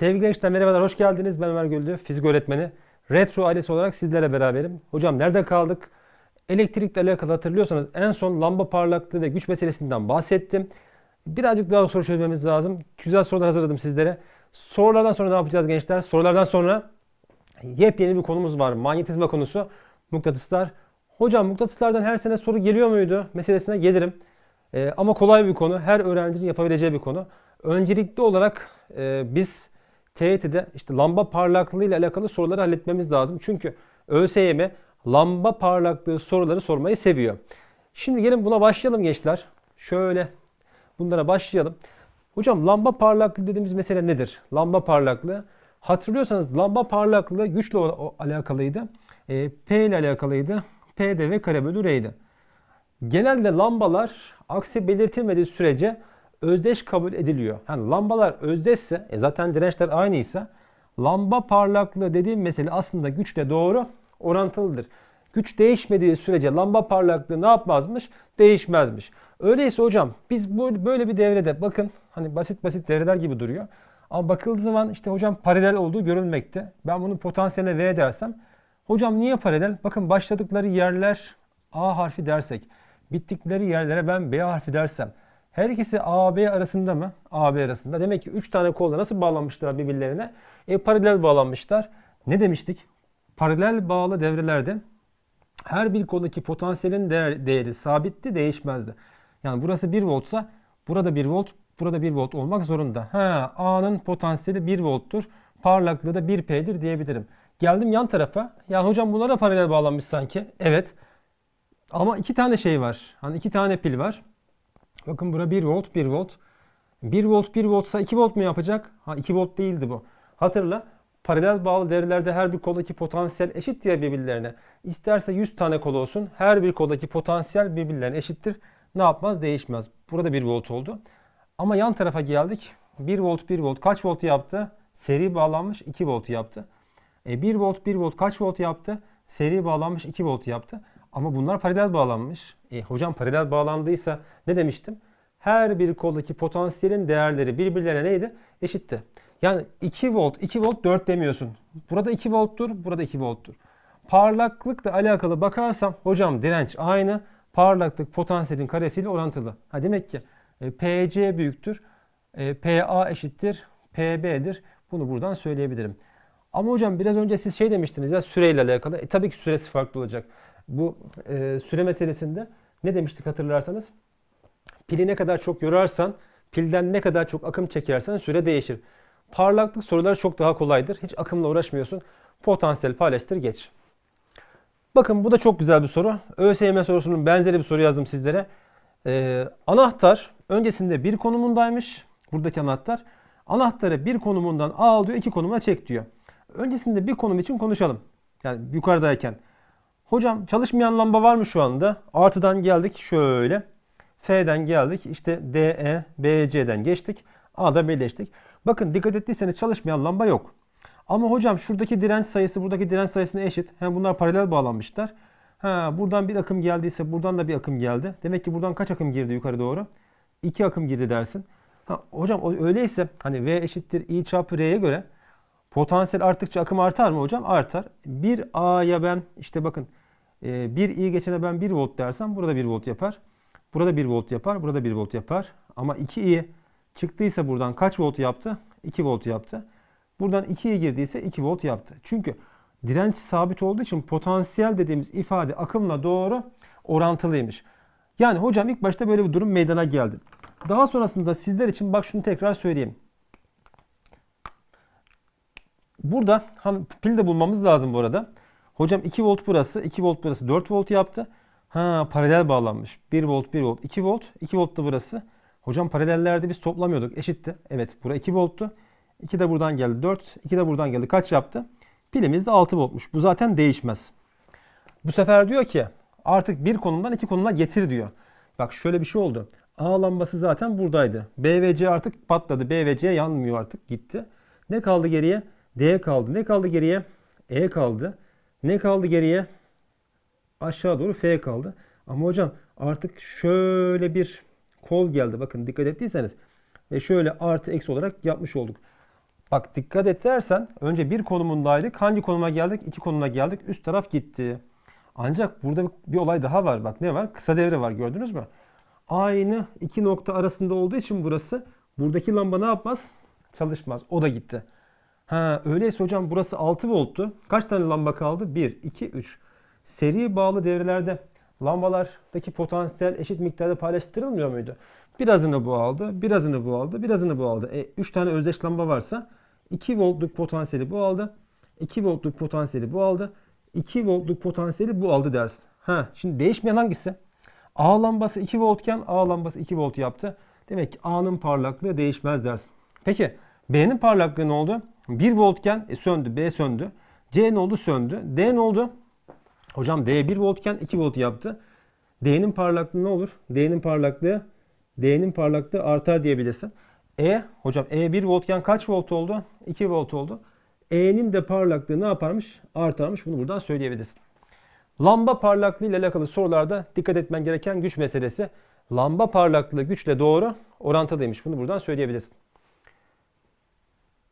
Sevgili gençler merhabalar, hoş geldiniz. Ben Ömer Güldü, fizik öğretmeni. Retro ailesi olarak sizlerle beraberim. Hocam nerede kaldık? Elektrikle alakalı hatırlıyorsanız en son lamba parlaklığı ve güç meselesinden bahsettim. Birazcık daha soru çözmemiz lazım. Güzel sorular hazırladım sizlere. Sorulardan sonra ne yapacağız gençler? Sorulardan sonra yepyeni bir konumuz var. Manyetizma konusu. Mıknatıslar. Hocam mıknatıslardan her sene soru geliyor muydu? Meselesine gelirim. Ee, ama kolay bir konu. Her öğrencinin yapabileceği bir konu. Öncelikli olarak e, biz TYT'de işte lamba parlaklığı ile alakalı soruları halletmemiz lazım. Çünkü ÖSYM lamba parlaklığı soruları sormayı seviyor. Şimdi gelin buna başlayalım gençler. Şöyle bunlara başlayalım. Hocam lamba parlaklığı dediğimiz mesele nedir? Lamba parlaklığı. Hatırlıyorsanız lamba parlaklığı güçle alakalıydı. E, P ile alakalıydı. P de V kare bölü R'ydi. Genelde lambalar aksi belirtilmediği sürece özdeş kabul ediliyor. Yani lambalar özdeşse, e zaten dirençler aynıysa lamba parlaklığı dediğim mesele aslında güçle doğru orantılıdır. Güç değişmediği sürece lamba parlaklığı ne yapmazmış? Değişmezmiş. Öyleyse hocam biz bu böyle bir devrede bakın hani basit basit devreler gibi duruyor. Ama bakıldığı zaman işte hocam paralel olduğu görülmekte. Ben bunun potansiyeline V dersem hocam niye paralel? Bakın başladıkları yerler A harfi dersek bittikleri yerlere ben B harfi dersem her ikisi AB arasında mı? AB arasında. Demek ki 3 tane kolda nasıl bağlanmışlar birbirlerine? E, paralel bağlanmışlar. Ne demiştik? Paralel bağlı devrelerde her bir koldaki potansiyelin değer, değeri sabitti, değişmezdi. Yani burası 1 voltsa burada 1 volt, burada 1 volt olmak zorunda. Ha, A'nın potansiyeli 1 volttur. Parlaklığı da 1P'dir diyebilirim. Geldim yan tarafa. Ya hocam bunlara paralel bağlanmış sanki. Evet. Ama iki tane şey var. Hani iki tane pil var. Bakın bura 1 volt, 1 volt. 1 volt 1 voltsa 2 volt mu yapacak? Ha 2 volt değildi bu. Hatırla. Paralel bağlı devrelerde her bir koldaki potansiyel eşit diye birbirlerine. İsterse 100 tane kol olsun. Her bir koldaki potansiyel birbirlerine eşittir. Ne yapmaz? Değişmez. Burada 1 volt oldu. Ama yan tarafa geldik. 1 volt 1 volt kaç volt yaptı? Seri bağlanmış 2 volt yaptı. E 1 volt 1 volt kaç volt yaptı? Seri bağlanmış 2 volt yaptı. Ama bunlar paralel bağlanmış. E, hocam paralel bağlandıysa ne demiştim? Her bir koldaki potansiyelin değerleri birbirlerine neydi? Eşitti. Yani 2 volt, 2 volt 4 demiyorsun. Burada 2 volttur, burada 2 volttur. Parlaklıkla alakalı bakarsam hocam direnç aynı. Parlaklık potansiyelin karesiyle orantılı. Ha demek ki e, PC büyüktür. e, PA eşittir. PB'dir. Bunu buradan söyleyebilirim. Ama hocam biraz önce siz şey demiştiniz ya süreyle alakalı. E, tabii ki süresi farklı olacak. Bu e, süre meselesinde ne demiştik hatırlarsanız? Pili ne kadar çok yorarsan, pilden ne kadar çok akım çekersen süre değişir. Parlaklık soruları çok daha kolaydır. Hiç akımla uğraşmıyorsun. Potansiyel paylaştır geç. Bakın bu da çok güzel bir soru. ÖSYM sorusunun benzeri bir soru yazdım sizlere. Ee, anahtar öncesinde bir konumundaymış. Buradaki anahtar. Anahtarı bir konumundan al diyor, iki konumuna çek diyor. Öncesinde bir konum için konuşalım. Yani yukarıdayken. Hocam çalışmayan lamba var mı şu anda? Artıdan geldik şöyle. F'den geldik. İşte DE, BC'den geçtik. A'da birleştik. Bakın dikkat ettiyseniz çalışmayan lamba yok. Ama hocam şuradaki direnç sayısı buradaki direnç sayısına eşit. Hem bunlar paralel bağlanmışlar. Ha, buradan bir akım geldiyse buradan da bir akım geldi. Demek ki buradan kaç akım girdi yukarı doğru? 2 akım girdi dersin. Ha, hocam öyleyse hani V eşittir I çarpı R'ye göre potansiyel arttıkça akım artar mı hocam? Artar. 1 A'ya ben işte bakın e, 1 I geçene ben 1 volt dersem burada 1 volt yapar. Burada 1 volt yapar. Burada 1 volt yapar. Ama 2 I çıktıysa buradan kaç volt yaptı? 2 volt yaptı. Buradan 2'ye girdiyse 2 volt yaptı. Çünkü direnç sabit olduğu için potansiyel dediğimiz ifade akımla doğru orantılıymış. Yani hocam ilk başta böyle bir durum meydana geldi. Daha sonrasında sizler için bak şunu tekrar söyleyeyim. Burada hani pil de bulmamız lazım bu arada. Hocam 2 volt burası, 2 volt burası 4 volt yaptı. Ha paralel bağlanmış. 1 volt, 1 volt, 2 volt, 2 volt da burası. Hocam paralellerde biz toplamıyorduk. Eşitti. Evet bura 2 volttu. 2 de buradan geldi 4. 2 de buradan geldi. Kaç yaptı? Pilimiz de 6 voltmuş. Bu zaten değişmez. Bu sefer diyor ki artık bir konumdan iki konuma getir diyor. Bak şöyle bir şey oldu. A lambası zaten buradaydı. B ve C artık patladı. B ve C yanmıyor artık gitti. Ne kaldı geriye? D kaldı. Ne kaldı geriye? E kaldı. Ne kaldı geriye? Aşağı doğru F kaldı. Ama hocam artık şöyle bir kol geldi. Bakın dikkat ettiyseniz. Ve şöyle artı eksi olarak yapmış olduk. Bak dikkat et dersen önce bir konumundaydık. Hangi konuma geldik? İki konuma geldik. Üst taraf gitti. Ancak burada bir olay daha var. Bak ne var? Kısa devre var gördünüz mü? Aynı iki nokta arasında olduğu için burası buradaki lamba ne yapmaz? Çalışmaz. O da gitti. Ha öyleyse hocam burası 6 volttu. Kaç tane lamba kaldı? 1, 2, 3. Seri bağlı devrelerde lambalardaki potansiyel eşit miktarda paylaştırılmıyor muydu? Birazını bu aldı, birazını bu aldı, birazını bu aldı. E, 3 tane özdeş lamba varsa 2 voltluk potansiyeli bu aldı. 2 voltluk potansiyeli bu aldı. 2 voltluk potansiyeli bu aldı dersin. Ha, şimdi değişmeyen hangisi? A lambası 2 voltken A lambası 2 volt yaptı. Demek ki A'nın parlaklığı değişmez dersin. Peki B'nin parlaklığı ne oldu? 1 voltken e, söndü, B söndü. C ne oldu? Söndü. D ne oldu? Hocam D 1 voltken 2 volt yaptı. D'nin parlaklığı ne olur? D'nin parlaklığı D'nin parlaklığı artar diyebilirsin. E hocam E 1 voltken kaç volt oldu? 2 volt oldu. E'nin de parlaklığı ne yaparmış? Artarmış. Bunu buradan söyleyebilirsin. Lamba parlaklığı ile alakalı sorularda dikkat etmen gereken güç meselesi. Lamba parlaklığı güçle doğru orantılıymış. Bunu buradan söyleyebilirsin.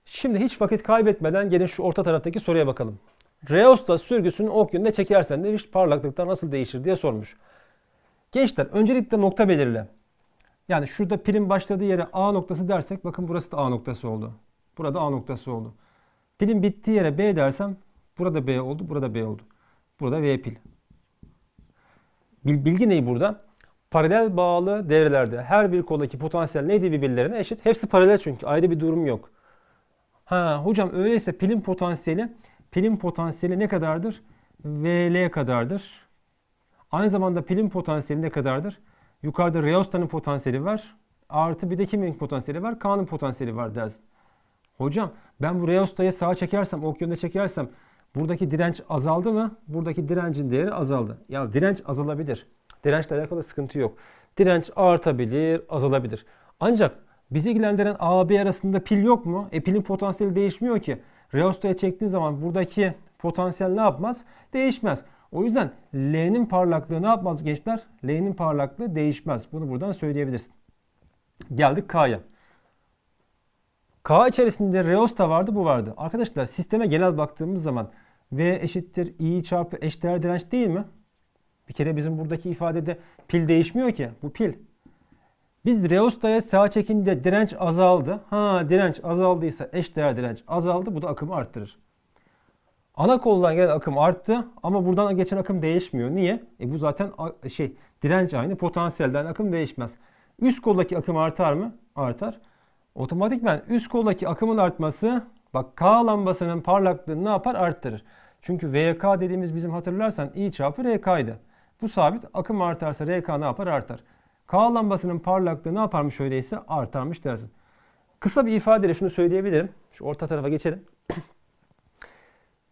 Şimdi hiç vakit kaybetmeden gelin şu orta taraftaki soruya bakalım. Reostat sürgüsünü ok yönünde çekersen demiş parlaklıkta nasıl değişir diye sormuş. Gençler öncelikle nokta belirle. Yani şurada pilin başladığı yere A noktası dersek bakın burası da A noktası oldu. Burada A noktası oldu. Pilin bittiği yere B dersem burada B oldu, burada B oldu. Burada V pil. Bil- Bilgi neyi burada? Paralel bağlı devrelerde her bir koldaki potansiyel neydi birbirlerine eşit? Hepsi paralel çünkü ayrı bir durum yok. Ha hocam öyleyse pilin potansiyeli pilin potansiyeli ne kadardır? VL kadardır. Aynı zamanda pilin potansiyeli ne kadardır? Yukarıda Reosta'nın potansiyeli var. Artı bir de kimin potansiyeli var? K'nın potansiyeli var dersin. Hocam ben bu Reosta'yı sağa çekersem, ok yönüne çekersem buradaki direnç azaldı mı? Buradaki direncin değeri azaldı. Ya direnç azalabilir. Dirençle alakalı sıkıntı yok. Direnç artabilir, azalabilir. Ancak bizi ilgilendiren A, B arasında pil yok mu? E pilin potansiyeli değişmiyor ki. Reosta'ya çektiğin zaman buradaki potansiyel ne yapmaz? Değişmez. O yüzden L'nin parlaklığı ne yapmaz gençler? L'nin parlaklığı değişmez. Bunu buradan söyleyebilirsin. Geldik K'ya. K içerisinde Reosta vardı, bu vardı. Arkadaşlar sisteme genel baktığımız zaman V eşittir I çarpı eşdeğer direnç değil mi? Bir kere bizim buradaki ifadede pil değişmiyor ki. Bu pil. Biz Reosta'ya sağa çekince direnç azaldı. Ha direnç azaldıysa eşdeğer direnç azaldı. Bu da akımı arttırır. Ana koldan gelen akım arttı ama buradan geçen akım değişmiyor. Niye? E bu zaten şey direnç aynı, potansiyelden akım değişmez. Üst koldaki akım artar mı? Artar. Otomatikman üst koldaki akımın artması bak K lambasının parlaklığını ne yapar? Arttırır. Çünkü VK dediğimiz bizim hatırlarsan I çarpı RK'ydı. Bu sabit. Akım artarsa RK ne yapar? Artar. K lambasının parlaklığı ne yaparmış öyleyse? Artarmış dersin. Kısa bir ifadeyle şunu söyleyebilirim. Şu orta tarafa geçelim.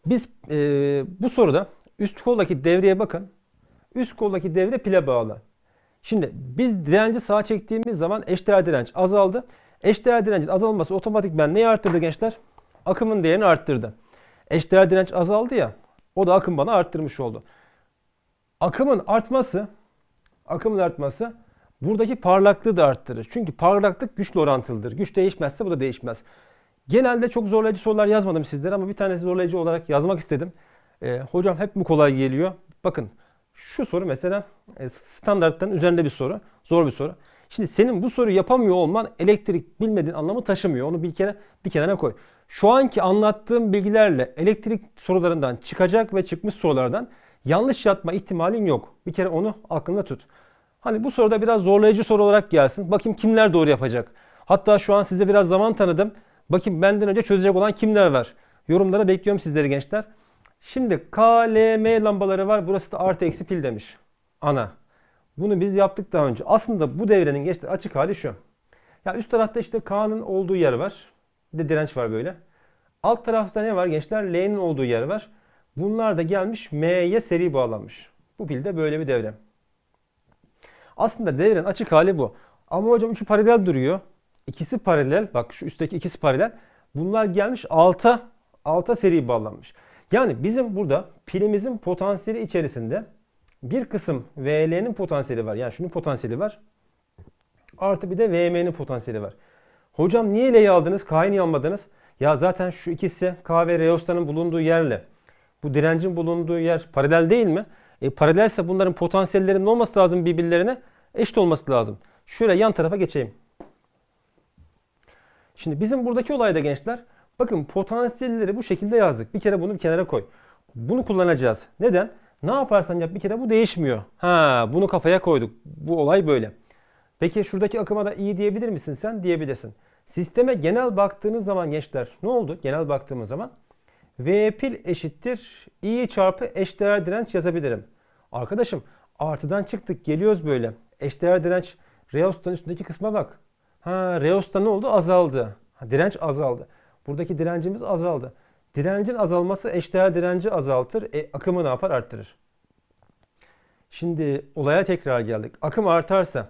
Biz e, bu soruda üst koldaki devreye bakın. Üst koldaki devre pile bağlı. Şimdi biz direnci sağa çektiğimiz zaman eşdeğer direnç azaldı. Eşdeğer direncin azalması otomatikmen neyi arttırdı gençler? Akımın değerini arttırdı. Eşdeğer direnç azaldı ya. O da akım bana arttırmış oldu. Akımın artması, akımın artması buradaki parlaklığı da arttırır. Çünkü parlaklık güçle orantılıdır. Güç değişmezse bu da değişmez. Genelde çok zorlayıcı sorular yazmadım sizlere ama bir tanesi zorlayıcı olarak yazmak istedim. Ee, hocam hep mi kolay geliyor? Bakın şu soru mesela e, standartların üzerinde bir soru. Zor bir soru. Şimdi senin bu soruyu yapamıyor olman elektrik bilmediğin anlamı taşımıyor. Onu bir kere bir kenara koy. Şu anki anlattığım bilgilerle elektrik sorularından çıkacak ve çıkmış sorulardan yanlış yapma ihtimalin yok. Bir kere onu aklında tut. Hani bu soruda biraz zorlayıcı soru olarak gelsin. Bakayım kimler doğru yapacak. Hatta şu an size biraz zaman tanıdım. Bakayım benden önce çözecek olan kimler var. Yorumlara bekliyorum sizleri gençler. Şimdi KLM lambaları var. Burası da artı eksi pil demiş. Ana. Bunu biz yaptık daha önce. Aslında bu devrenin gençler açık hali şu. Ya üst tarafta işte K'nın olduğu yer var. Bir de direnç var böyle. Alt tarafta ne var gençler? L'nin olduğu yer var. Bunlar da gelmiş M'ye seri bağlanmış. Bu pil de böyle bir devre. Aslında devrenin açık hali bu. Ama hocam üçü paralel duruyor. İkisi paralel. Bak şu üstteki ikisi paralel. Bunlar gelmiş alta alta seri bağlanmış. Yani bizim burada pilimizin potansiyeli içerisinde bir kısım VL'nin potansiyeli var. Yani şunun potansiyeli var. Artı bir de VM'nin potansiyeli var. Hocam niye L'yi aldınız? K'yı niye almadınız? Ya zaten şu ikisi K ve reostanın bulunduğu yerle bu direncin bulunduğu yer paralel değil mi? E, paralelse bunların potansiyellerinin olması lazım birbirlerine eşit olması lazım. Şöyle yan tarafa geçeyim. Şimdi bizim buradaki olayda gençler bakın potansiyelleri bu şekilde yazdık. Bir kere bunu bir kenara koy. Bunu kullanacağız. Neden? Ne yaparsan yap bir kere bu değişmiyor. Ha, bunu kafaya koyduk. Bu olay böyle. Peki şuradaki akıma da iyi diyebilir misin sen? Diyebilirsin. Sisteme genel baktığınız zaman gençler ne oldu? Genel baktığımız zaman V pil eşittir I çarpı eşdeğer direnç yazabilirim. Arkadaşım artıdan çıktık geliyoruz böyle. Eşdeğer direnç reostan üstündeki kısma bak. Ha reosta ne oldu? Azaldı. Ha, direnç azaldı. Buradaki direncimiz azaldı. Direncin azalması eşdeğer direnci azaltır. E, akımı ne yapar? Arttırır. Şimdi olaya tekrar geldik. Akım artarsa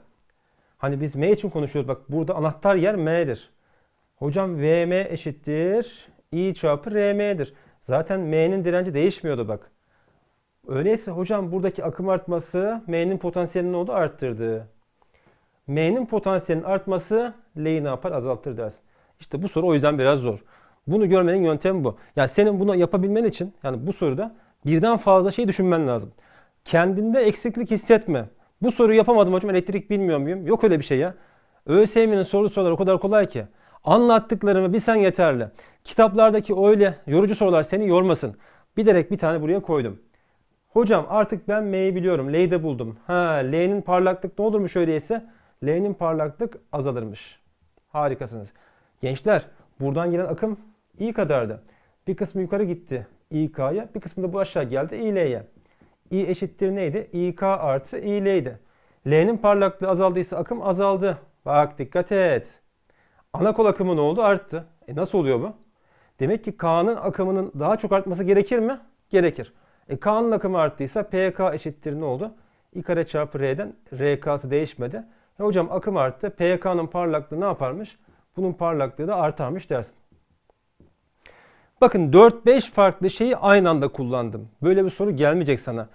hani biz M için konuşuyoruz. Bak burada anahtar yer M'dir. Hocam VM eşittir I çarpı RM'dir. Zaten M'nin direnci değişmiyordu bak. Öyleyse hocam buradaki akım artması M'nin potansiyelini ne oldu? Arttırdı. M'nin potansiyelinin artması L'yi ne yapar? Azaltır dersin. İşte bu soru o yüzden biraz zor. Bunu görmenin yöntemi bu. Yani senin bunu yapabilmen için yani bu soruda birden fazla şey düşünmen lazım. Kendinde eksiklik hissetme. Bu soruyu yapamadım hocam elektrik bilmiyor muyum? Yok öyle bir şey ya. ÖSYM'nin soru soruları o kadar kolay ki. Anlattıklarımı bilsen yeterli. Kitaplardaki öyle yorucu sorular seni yormasın. Bilerek bir tane buraya koydum. Hocam artık ben M'yi biliyorum. L'yi de buldum. Ha, L'nin parlaklık ne olurmuş öyleyse? L'nin parlaklık azalırmış. Harikasınız. Gençler buradan gelen akım I kadardı. Bir kısmı yukarı gitti İK'ya. Bir kısmı da bu aşağı geldi İL'ye. I eşittir neydi? İK artı İL'ydi. L'nin parlaklığı azaldıysa akım azaldı. Bak dikkat et. Ana kol akımı ne oldu? Arttı. E nasıl oluyor bu? Demek ki K'nın akımının daha çok artması gerekir mi? Gerekir. E K'nın akımı arttıysa PK eşittir ne oldu? I kare çarpı R'den RK'sı değişmedi. E hocam akım arttı. PK'nın parlaklığı ne yaparmış? Bunun parlaklığı da artarmış dersin. Bakın 4-5 farklı şeyi aynı anda kullandım. Böyle bir soru gelmeyecek sana.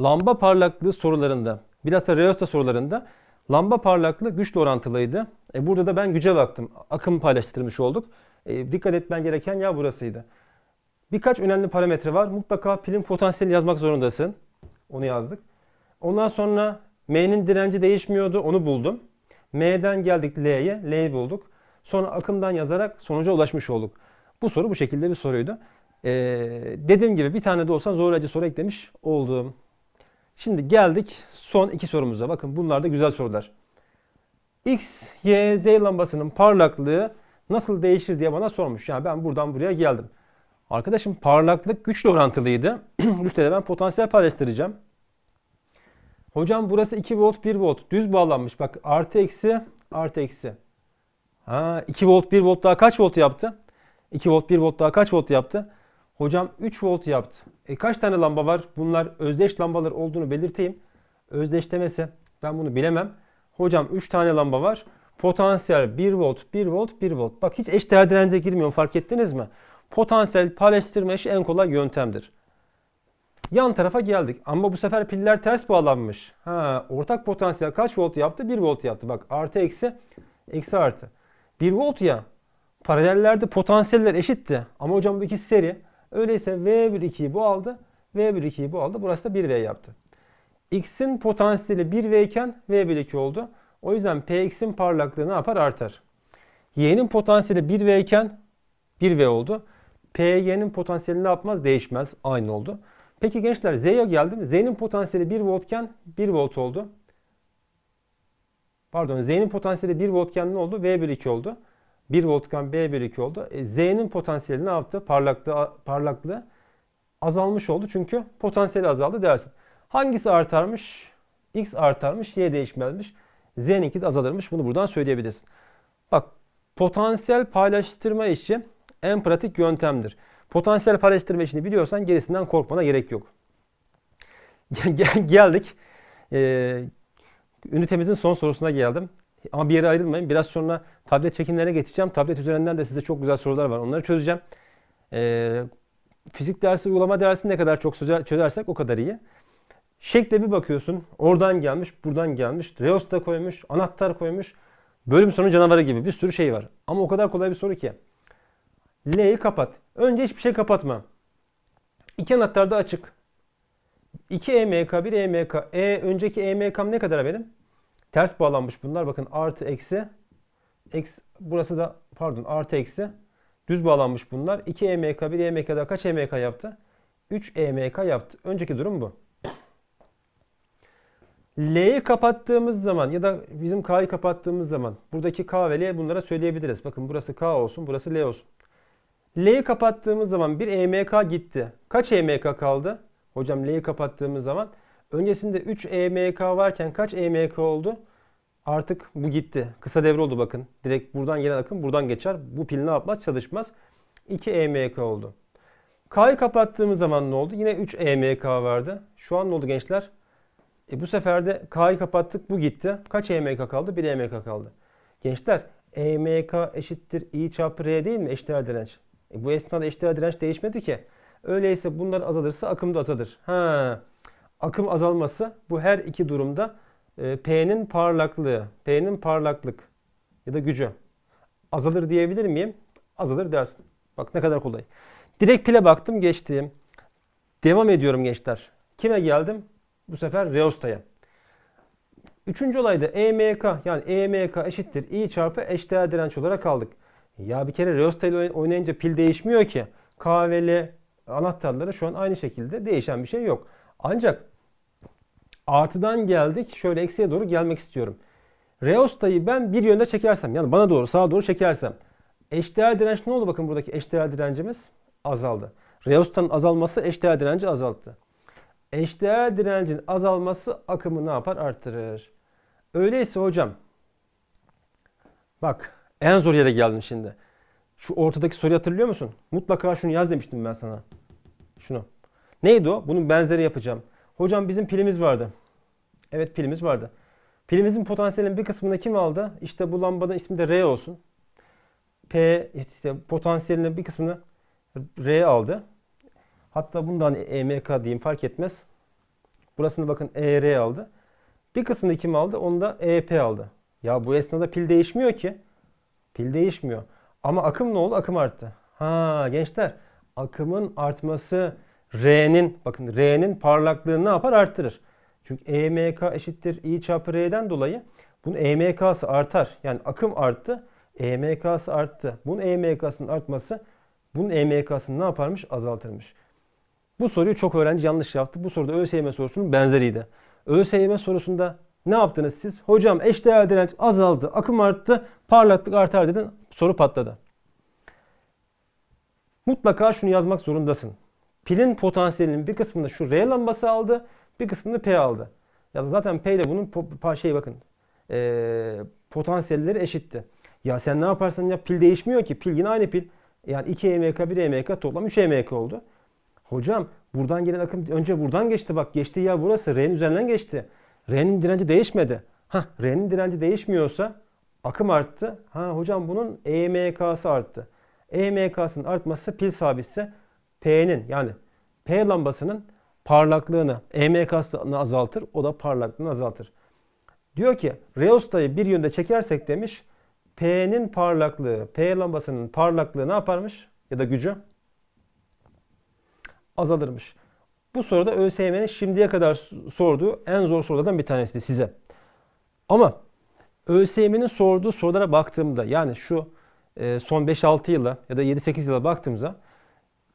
Lamba parlaklığı sorularında, bilhassa Reosta sorularında lamba parlaklığı güçle orantılıydı. E burada da ben güce baktım. Akım paylaştırmış olduk. E, dikkat etmen gereken ya burasıydı. Birkaç önemli parametre var. Mutlaka pilin potansiyelini yazmak zorundasın. Onu yazdık. Ondan sonra M'nin direnci değişmiyordu. Onu buldum. M'den geldik L'ye. L'yi bulduk. Sonra akımdan yazarak sonuca ulaşmış olduk. Bu soru bu şekilde bir soruydu. Ee, dediğim gibi bir tane de olsa zorlayıcı soru eklemiş oldum. Şimdi geldik son iki sorumuza. Bakın bunlar da güzel sorular. X, Y, Z lambasının parlaklığı nasıl değişir diye bana sormuş. Yani ben buradan buraya geldim. Arkadaşım parlaklık güçle orantılıydı. Güçle de ben potansiyel paylaştıracağım. Hocam burası 2 volt 1 volt düz bağlanmış. Bak artı eksi artı eksi. Ha 2 volt 1 volt daha kaç volt yaptı? 2 volt 1 volt daha kaç volt yaptı? Hocam 3 volt yaptı. E kaç tane lamba var? Bunlar özdeş lambalar olduğunu belirteyim. Özdeş demese ben bunu bilemem. Hocam 3 tane lamba var. Potansiyel 1 volt, 1 volt, 1 volt. Bak hiç eşdeğer dirence girmiyor fark ettiniz mi? Potansiyel paylaştırma işi en kolay yöntemdir. Yan tarafa geldik. Ama bu sefer piller ters bağlanmış. Ha, ortak potansiyel kaç volt yaptı? 1 volt yaptı. Bak artı eksi, eksi artı. 1 volt ya. Paralellerde potansiyeller eşitti. Ama hocam bu ikisi seri. Öyleyse V1 2'yi bu aldı. V1 2'yi bu aldı. Burası da 1V yaptı. X'in potansiyeli 1V iken V1 2 oldu. O yüzden Px'in parlaklığı ne yapar? Artar. Y'nin potansiyeli 1V iken 1V oldu. Py'nin potansiyeli ne yapmaz? Değişmez. Aynı oldu. Peki gençler Z'ye geldim. Z'nin potansiyeli 1 voltken 1 volt oldu. Pardon Z'nin potansiyeli 1 voltken ne oldu? V1 2 oldu. 1 voltken B1 2 oldu. E, Z'nin potansiyeli ne yaptı? Parlaklığı, parlaklığı azalmış oldu. Çünkü potansiyeli azaldı dersin. Hangisi artarmış? X artarmış, Y değişmezmiş. Z'ninki de azalırmış. Bunu buradan söyleyebilirsin. Bak potansiyel paylaştırma işi en pratik yöntemdir. Potansiyel paylaştırma işini biliyorsan gerisinden korkmana gerek yok. Geldik. Ee, ünitemizin son sorusuna geldim. Ama bir yere ayrılmayın. Biraz sonra tablet çekimlerine geçeceğim. Tablet üzerinden de size çok güzel sorular var. Onları çözeceğim. Ee, fizik dersi, uygulama dersi ne kadar çok çözersek o kadar iyi. Şekle bir bakıyorsun. Oradan gelmiş, buradan gelmiş. Reosta koymuş, anahtar koymuş. Bölüm sonu canavarı gibi bir sürü şey var. Ama o kadar kolay bir soru ki. L'yi kapat. Önce hiçbir şey kapatma. İki anahtar da açık. 2 EMK, 1 EMK. E önceki EMK'm ne kadar benim? Ters bağlanmış bunlar. Bakın artı eksi. Eksi burası da pardon artı eksi. Düz bağlanmış bunlar. 2 EMK, 1 EMK kaç EMK yaptı? 3 EMK yaptı. Önceki durum bu. L'yi kapattığımız zaman ya da bizim K'yı kapattığımız zaman buradaki K ve L bunlara söyleyebiliriz. Bakın burası K olsun, burası L olsun. L'yi kapattığımız zaman bir EMK gitti. Kaç EMK kaldı? Hocam L'yi kapattığımız zaman öncesinde 3 EMK varken kaç EMK oldu? Artık bu gitti. Kısa devre oldu bakın. Direkt buradan gelen akım buradan geçer. Bu pil ne yapmaz? Çalışmaz. 2 EMK oldu. K'yı kapattığımız zaman ne oldu? Yine 3 EMK vardı. Şu an ne oldu gençler? E bu sefer de K'yı kapattık. Bu gitti. Kaç EMK kaldı? 1 EMK kaldı. Gençler EMK eşittir I çarpı R değil mi? Eşdeğer direnç. E bu esnada eşdeğer direnç değişmedi ki. Öyleyse bunlar azalırsa akım da azalır. Ha, akım azalması bu her iki durumda e, P'nin parlaklığı, P'nin parlaklık ya da gücü azalır diyebilir miyim? Azalır dersin. Bak ne kadar kolay. Direkt pile baktım geçtim. Devam ediyorum gençler. Kime geldim? Bu sefer Reosta'ya. Üçüncü olayda EMK yani EMK eşittir I çarpı eşdeğer direnç olarak kaldık. Ya bir kere Reosta ile oynayınca pil değişmiyor ki. K ve anahtarları şu an aynı şekilde değişen bir şey yok. Ancak artıdan geldik. Şöyle eksiye doğru gelmek istiyorum. Reosta'yı ben bir yönde çekersem yani bana doğru sağa doğru çekersem eşdeğer direnç ne oldu? Bakın buradaki eşdeğer direncimiz azaldı. Reosta'nın azalması eşdeğer direnci azalttı. Eşdeğer direncin azalması akımı ne yapar? Arttırır. Öyleyse hocam bak en zor yere geldim şimdi. Şu ortadaki soruyu hatırlıyor musun? Mutlaka şunu yaz demiştim ben sana. Şunu. Neydi o? Bunun benzeri yapacağım. Hocam bizim pilimiz vardı. Evet pilimiz vardı. Pilimizin potansiyelinin bir kısmını kim aldı? İşte bu lambanın ismi de R olsun. P işte potansiyelinin bir kısmını R aldı. Hatta bundan EMK diyeyim fark etmez. Burasını bakın ER aldı. Bir kısmını kim aldı? Onu da EP aldı. Ya bu esnada pil değişmiyor ki. Pil değişmiyor. Ama akım ne oldu? Akım arttı. Ha gençler akımın artması R'nin bakın R'nin parlaklığını ne yapar? Arttırır. Çünkü EMK eşittir I çarpı R'den dolayı bunun EMK'sı artar. Yani akım arttı. EMK'sı arttı. Bunun EMK'sının artması bunun EMK'sını ne yaparmış? Azaltırmış. Bu soruyu çok öğrenci yanlış yaptı. Bu soruda ÖSYM sorusunun benzeriydi. ÖSYM sorusunda ne yaptınız siz? Hocam eşdeğer direnç azaldı, akım arttı, parlaklık artar dedin. Soru patladı. Mutlaka şunu yazmak zorundasın. Pilin potansiyelinin bir kısmını şu R lambası aldı, bir kısmını P aldı. Ya zaten P ile bunun şey bakın e, potansiyelleri eşitti. Ya sen ne yaparsan yap pil değişmiyor ki. Pil yine aynı pil. Yani 2 EMK, 1 EMK toplam 3 EMK oldu. Hocam buradan gelen akım önce buradan geçti bak geçti ya burası R'nin üzerinden geçti. R'nin direnci değişmedi. Ha R'nin direnci değişmiyorsa akım arttı. Ha hocam bunun EMK'sı arttı. EMK'sının artması pil sabitse P'nin yani P lambasının parlaklığını EMK'sını azaltır. O da parlaklığını azaltır. Diyor ki Reosta'yı bir yönde çekersek demiş P'nin parlaklığı, P lambasının parlaklığı ne yaparmış? Ya da gücü azalırmış. Bu soruda ÖSYM'nin şimdiye kadar sorduğu en zor sorulardan bir tanesiydi size. Ama ÖSYM'nin sorduğu sorulara baktığımda yani şu e, son 5-6 yıla ya da 7-8 yıla baktığımızda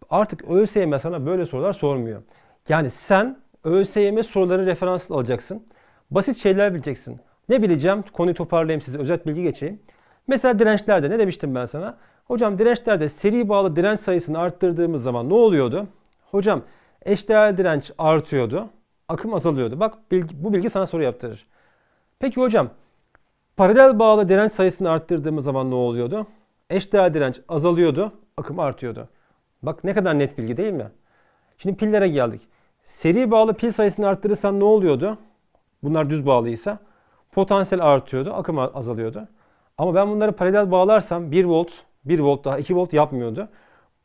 artık ÖSYM sana böyle sorular sormuyor. Yani sen ÖSYM soruları referans alacaksın. Basit şeyler bileceksin. Ne bileceğim? Konuyu toparlayayım size. Özet bilgi geçeyim. Mesela dirençlerde ne demiştim ben sana? Hocam dirençlerde seri bağlı direnç sayısını arttırdığımız zaman ne oluyordu? Hocam eşdeğer direnç artıyordu. Akım azalıyordu. Bak bilgi, bu bilgi sana soru yaptırır. Peki hocam paralel bağlı direnç sayısını arttırdığımız zaman ne oluyordu? Eşdeğer direnç azalıyordu. Akım artıyordu. Bak ne kadar net bilgi değil mi? Şimdi pillere geldik. Seri bağlı pil sayısını arttırırsan ne oluyordu? Bunlar düz bağlıysa potansiyel artıyordu, akım azalıyordu. Ama ben bunları paralel bağlarsam 1 volt, 1 volt daha 2 volt yapmıyordu.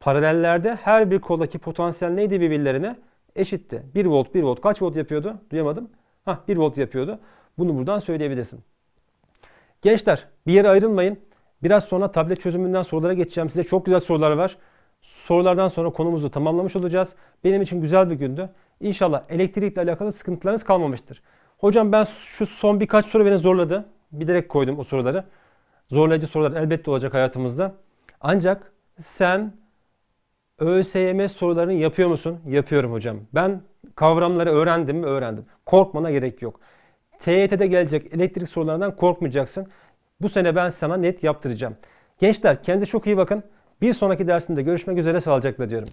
Paralellerde her bir koldaki potansiyel neydi birbirlerine? Eşitti. 1 volt 1 volt kaç volt yapıyordu? Duyamadım. Hah 1 volt yapıyordu. Bunu buradan söyleyebilirsin. Gençler bir yere ayrılmayın. Biraz sonra tablet çözümünden sorulara geçeceğim. Size çok güzel sorular var. Sorulardan sonra konumuzu tamamlamış olacağız. Benim için güzel bir gündü. İnşallah elektrikle alakalı sıkıntılarınız kalmamıştır. Hocam ben şu son birkaç soru beni zorladı. Bilerek koydum o soruları. Zorlayıcı sorular elbette olacak hayatımızda. Ancak sen ÖSYM sorularını yapıyor musun? Yapıyorum hocam. Ben kavramları öğrendim mi? Öğrendim. Korkmana gerek yok. TYT'de gelecek elektrik sorularından korkmayacaksın. Bu sene ben sana net yaptıracağım. Gençler kendinize çok iyi bakın. Bir sonraki dersimde görüşmek üzere sağlıcakla diyorum.